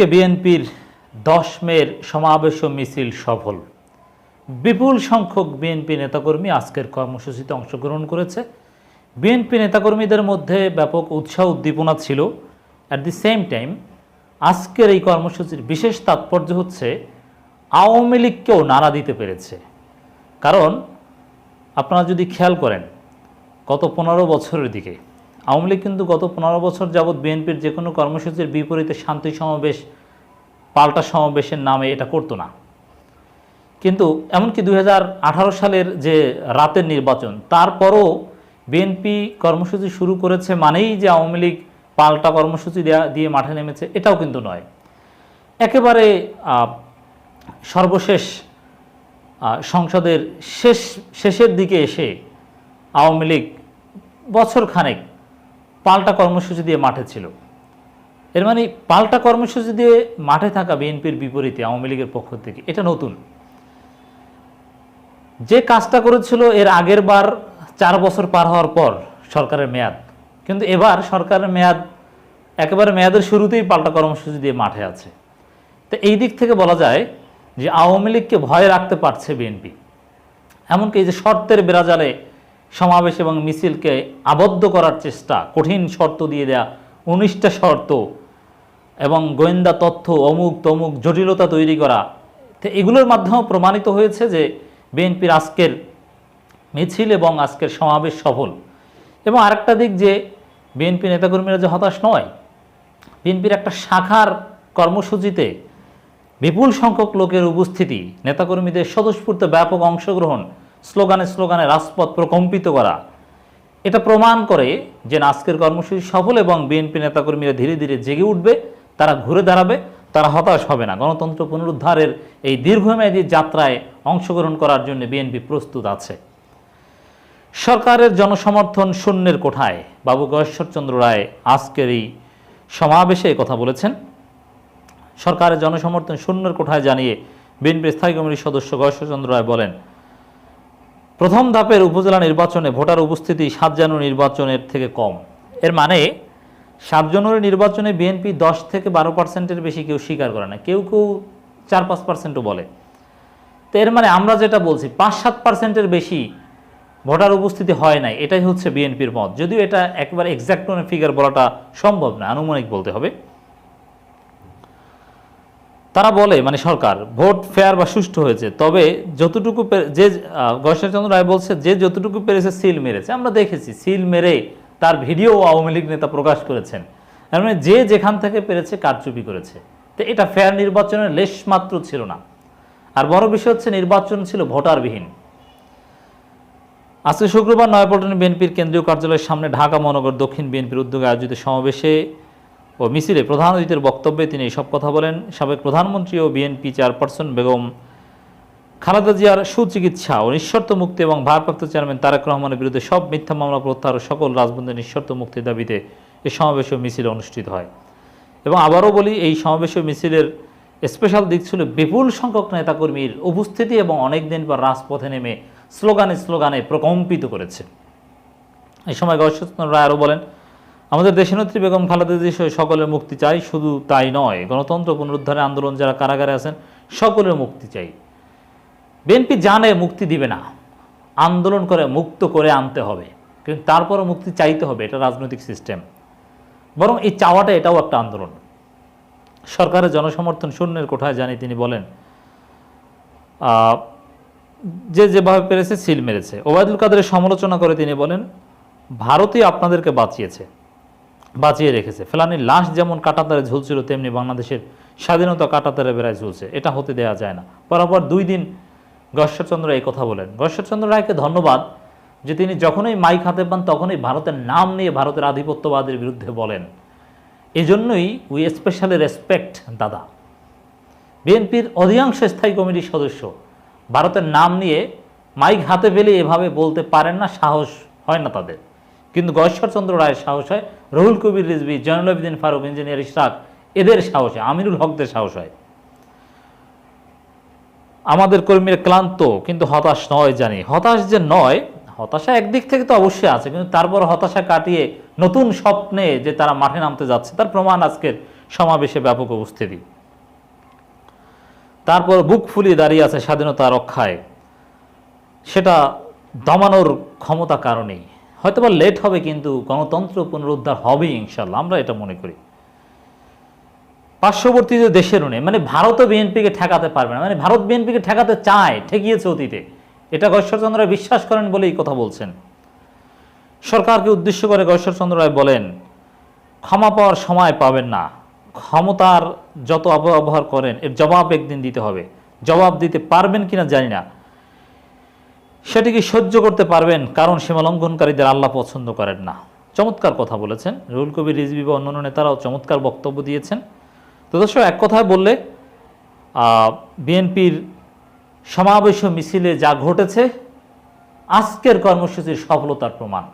আজকে বিএনপির দশ মের সমাবেশ মিছিল সফল। বিপুল সংখ্যক বিএনপি নেতাকর্মী আজকের কর্মসূচিতে অংশগ্রহণ করেছে। বিএনপি নেতাকর্মীদের মধ্যে ব্যাপক উৎসাহ উদ্দীপনা ছিল। অ্যাট দি সেম টাইম আজকের এই কর্মসূচির বিশেষ তাৎপর্য হচ্ছে, আওয়ামী লীগকেও নাড়া দিতে পেরেছে। কারণ, আপনারা যদি খেয়াল করেন, গত পনেরো বছরের দিকে আওয়ামী লীগ কিন্তু গত পনেরো বছর যাবৎ বিএনপির যে কোনো কর্মসূচির বিপরীতে শান্তি সমাবেশ, পাল্টা সমাবেশের নামে এটা করতো না। কিন্তু এমনকি দু হাজার আঠারো সালের যে রাতের নির্বাচন, তারপরও বিএনপি কর্মসূচি শুরু করেছে মানেই যে আওয়ামী লীগ পাল্টা কর্মসূচি দেয়া, দিয়ে মাঠে নেমেছে, এটাও কিন্তু নয়। একেবারে সর্বশেষ সংসদের শেষ, শেষের দিকে এসে আওয়ামী লীগ বছর খানেক পাল্টা কর্মসূচি দিয়ে মাঠে ছিল। এর মানে পাল্টা কর্মসূচি দিয়ে মাঠে থাকা বিএনপির বিপরীতে আওয়ামী লীগের পক্ষ থেকে, এটা নতুন। যে কাজটা করেছিল এর আগের বার চার বছর পার হওয়ার পর সরকারের মেয়াদ। কিন্তু এবার সরকারের মেয়াদ, একেবারে মেয়াদের শুরুতেই পাল্টা কর্মসূচি দিয়ে মাঠে আছে। তো এই দিক থেকে বলা যায় যে আওয়ামী লীগকে ভয় রাখতে পারছে বিএনপি। এমনকি এই যে শর্তের বেড়াজালে সমাবেশ এবং মিছিলকে আবদ্ধ করার চেষ্টা, কঠিন শর্ত দিয়ে দেয়া উনিশটা শর্ত এবং গোয়েন্দা তথ্য, অমুক তমুক জটিলতা তৈরি করা, তো এগুলোর মাধ্যমেও প্রমাণিত হয়েছে যে বিএনপির আজকের মিছিল এবং আজকের সমাবেশ সফল। এবং আরেকটা দিক যে বিএনপি নেতাকর্মীরা যে হতাশ নয়, বিএনপির একটা শাখার কর্মসূচিতে বিপুল সংখ্যক লোকের উপস্থিতি, নেতাকর্মীদের স্বতঃস্ফূর্ত ব্যাপক অংশগ্রহণ স্লোগানে স্লোগানে রাজপথ প্রকম্পিত করা। এটা প্রমাণ করে যে আজকের কর্মসূচি সফল এবং বিএনপি নেতাকর্মীরা ধীরে ধীরে জেগে উঠবে, তারা ঘুরে দাঁড়াবে, তারা হতাশ হবে না। গণতন্ত্র পুনরুদ্ধারের এই দীর্ঘমেয়াদী যাত্রায় অংশগ্রহণ করার জন্য বিএনপি প্রস্তুত আছে। সরকারের জনসমর্থন শূন্যের কোঠায়। বাবু গয়েশ্বরচন্দ্র রায় আজকের এই সমাবেশে কথা বলেছেন। সরকারের জনসমর্থন শূন্যের কোঠায় জানিয়ে বিএনপির স্থায়ী কমিটির সদস্য গয়েশ্বরচন্দ্র রায় বলেন প্রথম ধাপের উপজেলা নির্বাচনে ভোটার উপস্থিতি সাত জানুয়ারি নির্বাচনের থেকে কম। এর মানে সাত জানুয়ারি নির্বাচনে বিএনপি দশ থেকে বারো পার্সেন্টের বেশি কেউ স্বীকার করে না। কেউ কেউ চার, পাঁচ পার্সেন্টও বলে। তো এর মানে আমরা যেটা বলছি, পাঁচ, সাত পার্সেন্টের বেশি ভোটার উপস্থিতি হয় নাই। এটাই হচ্ছে বিএনপির মত। যদিও এটা একবার এক্সাক্ট কোনো ফিগার বলাটা সম্ভব না, আনুমানিক বলতে হবে। তারা বলে মানে সরকার, ভোট ফেয়ার বা সুষ্ঠু হয়েছে। তবে যতটুকু যে গয়েশ্বরচন্দ্র রায় বলছে, যে যতটুকু পেরেছে সিল মেরেছে। আমরা দেখেছি সিল মেরে তার ভিডিও আওয়ামী লীগ নেতা প্রকাশ করেছেন। তার মানে যে যেখান থেকে পেরেছে কারচুপি করেছে। তো এটা ফেয়ার নির্বাচনের লেশমাত্র ছিল না। আর বড় বিষয় হচ্ছে নির্বাচন ছিল ভোটারবিহীন। আজকে শুক্রবার নয়াপল্টনে বিএনপির কেন্দ্রীয় কার্যালয়ের সামনে ঢাকা মহানগর দক্ষিণ বিএনপির উদ্যোগে আয়োজিত সমাবেশে ও মিছিলে প্রধান অতিথির বক্তব্যে তিনি এসব কথা বলেন। সাবেক প্রধানমন্ত্রী ও বিএনপি চেয়ারপারসন বেগম খালেদা জিয়ার সুচিকিৎসা ও নিঃশর্ত মুক্তি এবং ভারপ্রাপ্ত চেয়ারম্যান তারেক রহমানের বিরুদ্ধে সব মিথ্যা মামলা প্রত্যাহার ও সকল রাজবন্ধের নিঃশর্ত মুক্তির দাবিতে এই সমাবেশ ও মিছিল অনুষ্ঠিত হয়। এবং আবারও বলি, এই সমাবেশ ও মিছিলের স্পেশাল দিক ছিল বিপুল সংখ্যক নেতাকর্মীর উপস্থিতি এবং অনেক দিন পর রাজপথে নেমে স্লোগানে স্লোগানে প্রকম্পিত করেছে। এই সময় গয়েশ্বরচন্দ্র রায় আরও বলেন আমাদের দেশনেত্রী বেগম খালেদা জিয়া সকলের মুক্তি চাই, শুধু তাই নয়, গণতন্ত্র পুনরুদ্ধারে আন্দোলন যারা কারাগারে আছেন, সকলের মুক্তি চাই। বিএনপি জানে মুক্তি দিবে না, আন্দোলন করে মুক্ত করে আনতে হবে, কিন্তু তারপরও মুক্তি চাইতে হবে, এটা রাজনৈতিক সিস্টেম বরং এই চাওয়াটা এটাও একটা আন্দোলন। সরকারের জনসমর্থন শূন্যের কোঠায় জানি তিনি বলেন যে যেভাবে পেরেছে সিল মেরেছে। ওবায়দুল কাদের সমালোচনা করে তিনি বলেন, ভারতই আপনাদেরকে বাঁচিয়েছে। বাঁচিয়ে রেখেছে। ফেলানির লাশ যেমন কাটাতারে ঝুলছিল, তেমনি বাংলাদেশের স্বাধীনতা কাটাতারে বেড়ায় ঝুলছে। এটা হতে দেওয়া যায় না। পরপর দুই দিন গশ্বরচন্দ্র এই কথা বলেন। গশ্বরচন্দ্র রায়কে ধন্যবাদ যে তিনি যখনই মাইক হাতে পান, তখনই ভারতের নাম নিয়ে ভারতের আধিপত্যবাদের বিরুদ্ধে বলেন। এজন্যই উই স্পেশালি রেসপেক্ট দাদা। বিএনপির অধিকাংশ স্থায়ী কমিটির সদস্য ভারতের নাম নিয়ে মাইক হাতে পেলে এভাবে বলতে পারেন না, সাহস হয় না তাদের। কিন্তু গয়েশ্বরচন্দ্র রায়ের সাহস হয়, রহুল কবির রিজভি, জয়নুল আবেদিন ফারুক, ইঞ্জিনিয়ার ইশরাক, এদের সাহস হয় আমিরুল হকদের সাহস হয়। আমাদের কর্মীরা ক্লান্ত, কিন্তু হতাশ নয় জানি। হতাশ যে নয়, হতাশা একদিক থেকে তো অবশ্যই আছে, কিন্তু তারপর হতাশা কাটিয়ে নতুন স্বপ্নে যে তারা মাঠে নামতে যাচ্ছে, তার প্রমাণ আজকের সমাবেশে ব্যাপক উপস্থিতি। তারপর বুক ফুলিয়ে দাঁড়িয়ে আছে স্বাধীনতা রক্ষায়। সেটা দমানোর ক্ষমতা কারণেই হয়তোবা লেট হবে কিন্তু গণতন্ত্র পুনরুদ্ধার হবেই ইনশাল্লাহ আমরা এটা মনে করি। পার্শ্ববর্তী যে দেশেরও নেই মানে ভারতও বিএনপিকে ঠেকাতে পারবে না মানে ভারত বিএনপিকে ঠেকাতে চায়, ঠেকিয়েছে অতীতে। এটা গশ্বরচন্দ্র রায় বিশ্বাস করেন বলেই কথা বলছেন। সরকারকে উদ্দেশ্য করে গশ্বরচন্দ্র রায় বলেন, ক্ষমা পাওয়ার সময় পাবেন না। ক্ষমতার যত অপব্যবহার করেন, এর জবাব একদিন দিতে হবে। জবাব দিতে পারবেন কিনা জানি না। সেটিকে সহ্য করতে পারবেন কারণ সীমা লঙ্ঘনকারীদের আল্লাহ পছন্দ করেন না। চমৎকার কথা বলেছেন। রুহুল কবির রিজবি বা অন্যান্য নেতারাও চমৎকার বক্তব্য দিয়েছেন। তো দর্শক, এক কথায় বললে বিএনপির সমাবেশ মিছিলে যা ঘটেছে, আজকের কর্মসূচির সফলতার প্রমাণ।